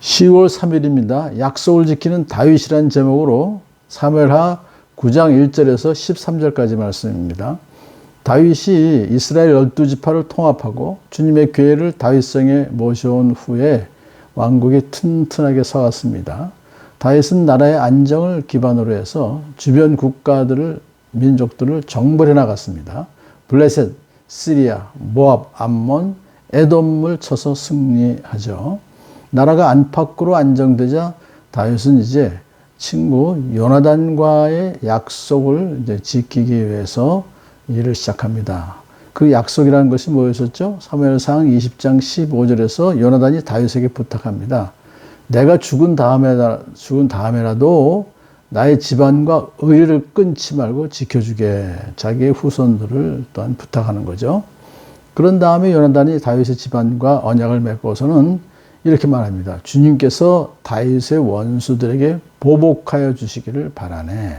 10월 3일입니다. 약속을 지키는 다윗이라는 제목으로 사무엘하 9장 1절에서 13절까지 말씀입니다. 다윗이 이스라엘 열두 지파를 통합하고 주님의 교회를 다윗성에 모셔온 후에 왕국이 튼튼하게 서왔습니다. 다윗은 나라의 안정을 기반으로 해서 주변 국가들을 민족들을 정벌해 나갔습니다. 블레셋, 시리아, 모압, 암몬, 에돔을 쳐서 승리하죠. 나라가 안팎으로 안정되자 다윗은 이제 친구 요나단과의 약속을 이제 지키기 위해서 일을 시작합니다. 그 약속이라는 것이 뭐였었죠? 사무엘상 20장 15절에서 요나단이 다윗에게 부탁합니다. 내가 죽은 다음에 죽은 다음에라도 나의 집안과 의를 끊지 말고 지켜주게 자기의 후손들을 또한 부탁하는 거죠. 그런 다음에 요나단이 다윗의 집안과 언약을 맺고서는 이렇게 말합니다. 주님께서 다윗의 원수들에게 보복하여 주시기를 바라네.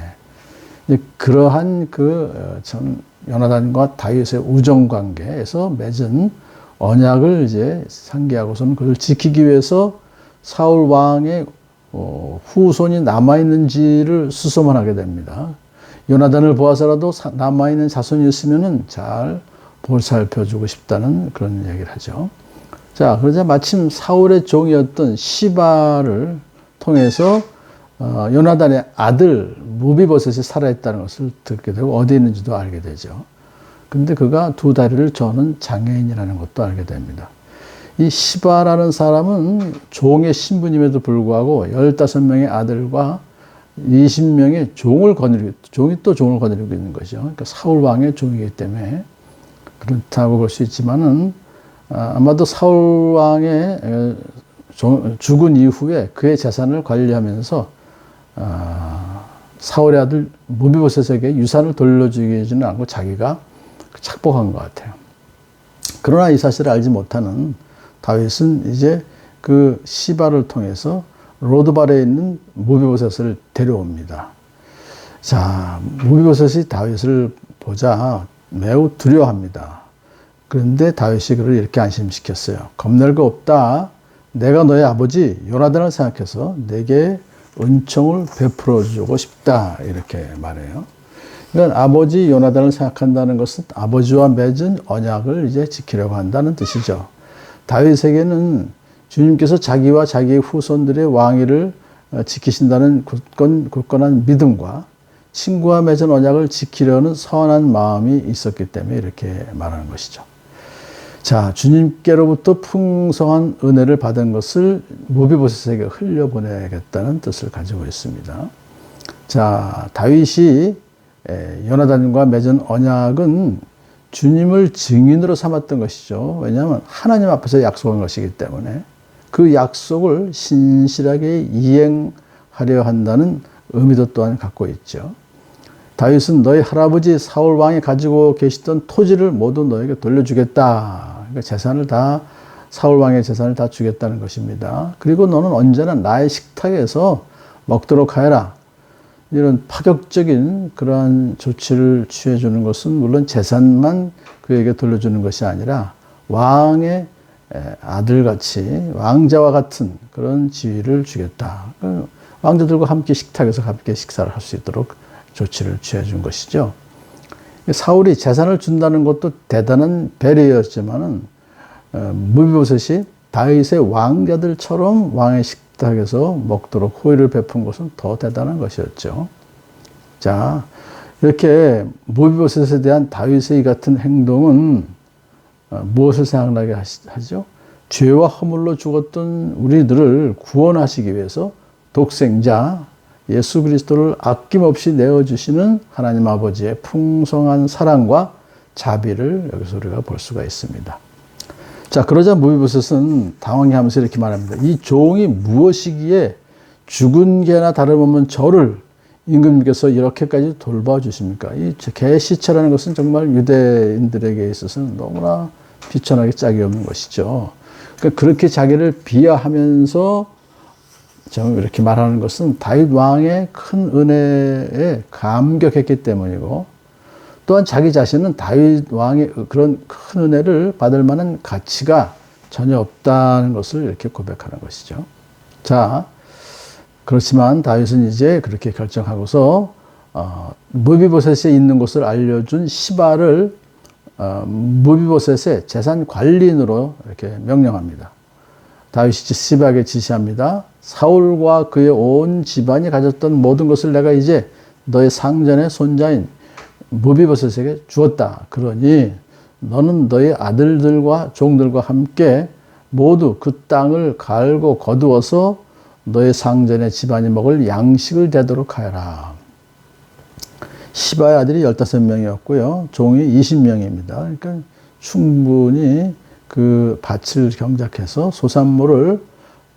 그러한 그 참 요나단과 다윗의 우정 관계에서 맺은 언약을 이제 상기하고서는 그걸 지키기 위해서 사울 왕의 어, 후손이 남아 있는지를 수소문하게 됩니다. 요나단을 보아서라도 남아 있는 자손이 있으면은 잘 보살펴주고 싶다는 그런 얘기를 하죠. 자, 그러자 마침 사울의 종이었던 시바를 통해서 어, 요나단의 아들 무비버섯이 살아있다는 것을 듣게 되고 어디 있는지도 알게 되죠. 근데 그가 두 다리를 저는 장애인이라는 것도 알게 됩니다. 이 시바라는 사람은 종의 신부님에도 불구하고 15명의 아들과 20명의 종을 거느리고, 종이 또 종을 거느리고 있는 거죠. 그러니까 사울왕의 종이기 때문에 그렇다고 볼 수 있지만은 아, 아마도 사울 왕의 죽은 이후에 그의 재산을 관리하면서 아, 사울의 아들 무비보셋에게 유산을 돌려주기는 않고 자기가 착복한 것 같아요. 그러나 이 사실을 알지 못하는 다윗은 이제 그 시바를 통해서 로드발에 있는 무비보셋을 데려옵니다. 자, 무비보셋이 다윗을 보자 매우 두려워합니다. 그런데 다윗이 그를 이렇게 안심시켰어요. 겁낼 거 없다. 내가 너의 아버지 요나단을 생각해서 내게 은총을 베풀어 주고 싶다. 이렇게 말해요. 그러니까 아버지 요나단을 생각한다는 것은 아버지와 맺은 언약을 이제 지키려고 한다는 뜻이죠. 다윗에게는 주님께서 자기와 자기의 후손들의 왕위를 어, 지키신다는 굳건, 굳건한 믿음과 친구와 맺은 언약을 지키려는 선한 마음이 있었기 때문에 이렇게 말하는 것이죠. 자, 주님께로부터 풍성한 은혜를 받은 것을 무비보셋에게 흘려보내겠다는 뜻을 가지고 있습니다. 자, 다윗이 요나단과 맺은 언약은 주님을 증인으로 삼았던 것이죠. 왜냐하면 하나님 앞에서 약속한 것이기 때문에 그 약속을 신실하게 이행하려 한다는 의미도 또한 갖고 있죠. 다윗은 너희 할아버지 사울 왕이 가지고 계시던 토지를 모두 너에게 돌려주겠다. 그러니까 재산을 다 사울 왕의 재산을 다 주겠다는 것입니다. 그리고 너는 언제나 나의 식탁에서 먹도록 하여라. 이런 파격적인 그러한 조치를 취해 주는 것은 물론 재산만 그에게 돌려주는 것이 아니라 왕의 아들같이 왕자와 같은 그런 지위를 주겠다. 그 왕자들과 함께 식탁에서 함께 식사를 할 수 있도록 조치를 취해 준 것이죠. 사울이 재산을 준다는 것도 대단한 배려였지만은 어, 무비보셋이 다윗의 왕자들처럼 왕의 식탁에서 먹도록 호의를 베푼 것은 더 대단한 것이었죠. 자, 이렇게 무비보셋에 대한 다윗의 이 같은 행동은 어, 무엇을 생각나게 하죠? 죄와 허물로 죽었던 우리들을 구원하시기 위해서 독생자 예수 그리스도를 아낌없이 내어주시는 하나님 아버지의 풍성한 사랑과 자비를 여기서 우리가 볼 수가 있습니다. 자, 그러자 무비보셋은 당황해 하면서 이렇게 말합니다. 이 종이 무엇이기에 죽은 개나 다름없는 저를 임금님께서 이렇게까지 돌봐주십니까? 이 개 시체라는 것은 정말 유대인들에게 있어서는 너무나 비천하게 짝이 없는 것이죠. 그러니까 그렇게 자기를 비하하면서 좀 이렇게 말하는 것은 다윗 왕의 큰 은혜에 감격했기 때문이고 또한 자기 자신은 다윗 왕의 그런 큰 은혜를 받을 만한 가치가 전혀 없다는 것을 이렇게 고백하는 것이죠. 자, 그렇지만 다윗은 이제 그렇게 결정하고서 어, 무비보셋에 있는 곳을 알려준 시바를 어, 무비보셋의 재산 관리인으로 이렇게 명령합니다. 다윗이 시바에게 지시합니다. 사울과 그의 온 집안이 가졌던 모든 것을 내가 이제 너의 상전의 손자인 무비보셋에게 주었다. 그러니 너는 너의 아들들과 종들과 함께 모두 그 땅을 갈고 거두어서 너의 상전의 집안이 먹을 양식을 되도록 하여라. 시바의 아들이 15명이었고요. 종이 20명입니다. 그러니까 충분히 그 밭을 경작해서 소산물을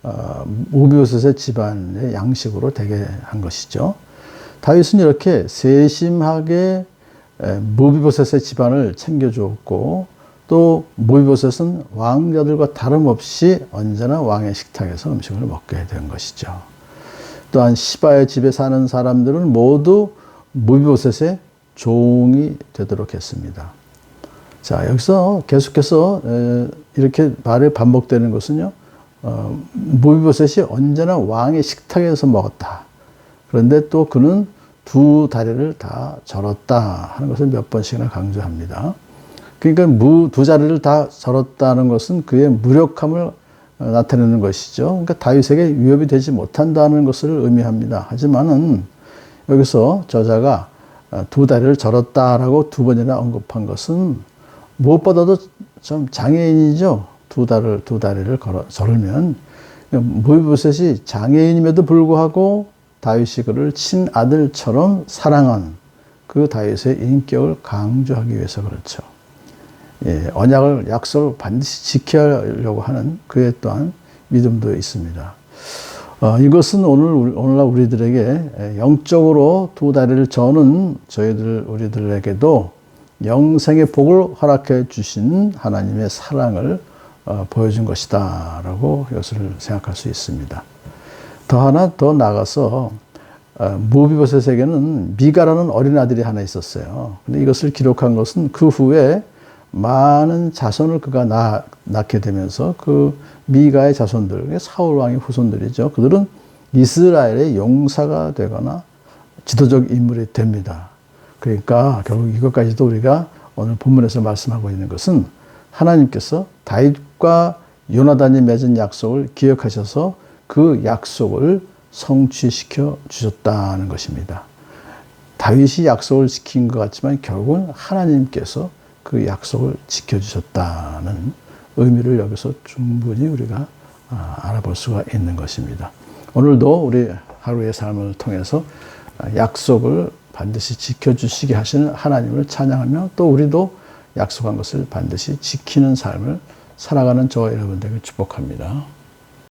어, 무비오셋의 집안의 양식으로 되게 한 것이죠. 다윗은 이렇게 세심하게 무비보셋의 집안을 챙겨주었고 또 무비보셋은 왕자들과 다름없이 언제나 왕의 식탁에서 음식을 먹게 된 것이죠. 또한 시바의 집에 사는 사람들은 모두 무비보셋의 종이 되도록 했습니다. 자 여기서 계속해서 이렇게 말이 반복되는 것은요. 어, 무비보셋이 언제나 왕의 식탁에서 먹었다. 그런데 또 그는 두 다리를 다 절었다 하는 것을 몇 번씩이나 강조합니다. 그러니까 무, 두 자리를 다 절었다는 것은 그의 무력함을 어, 나타내는 것이죠. 그러니까 다윗에게 위협이 되지 못한다는 것을 의미합니다. 하지만은 여기서 저자가 어, 두 다리를 절었다라고 두 번이나 언급한 것은 무엇보다도 좀 장애인이죠. 두 다리를 두 다리를 걸어 절으면 무비보셋이 장애인임에도 불구하고 다윗이 그를 친아들처럼 사랑한 그 다윗의 인격을 강조하기 위해서 그렇죠. 예, 언약을 약속을 반드시 지켜려고 하는 그의 또한 믿음도 있습니다. 어, 이것은 오늘 오늘날 우리들에게 영적으로 두 다리를 저는 저희들 우리들에게도 영생의 복을 허락해 주신 하나님의 사랑을 어, 보여준 것이다 라고 이것을 생각할 수 있습니다. 더 하나 더 나가서 어, 무비보셋에게는 미가라는 어린 아들이 하나 있었어요. 근데 이것을 기록한 것은 그 후에 많은 자손을 그가 낳, 낳게 되면서 그 미가의 자손들, 사울 왕의 후손들이죠. 그들은 이스라엘의 용사가 되거나 지도적 인물이 됩니다. 그러니까 결국 이것까지도 우리가 오늘 본문에서 말씀하고 있는 것은 하나님께서 다윗과 요나단이 맺은 약속을 기억하셔서 그 약속을 성취시켜 주셨다는 것입니다. 다윗이 약속을 지킨 것 같지만 결국은 하나님께서 그 약속을 지켜주셨다는 의미를 여기서 충분히 우리가 아, 알아볼 수가 있는 것입니다. 오늘도 우리 하루의 삶을 통해서 약속을 반드시 지켜주시게 하시는 하나님을 찬양하며 또 우리도 약속한 것을 반드시 지키는 삶을 살아가는 저와 여러분들에게 축복합니다.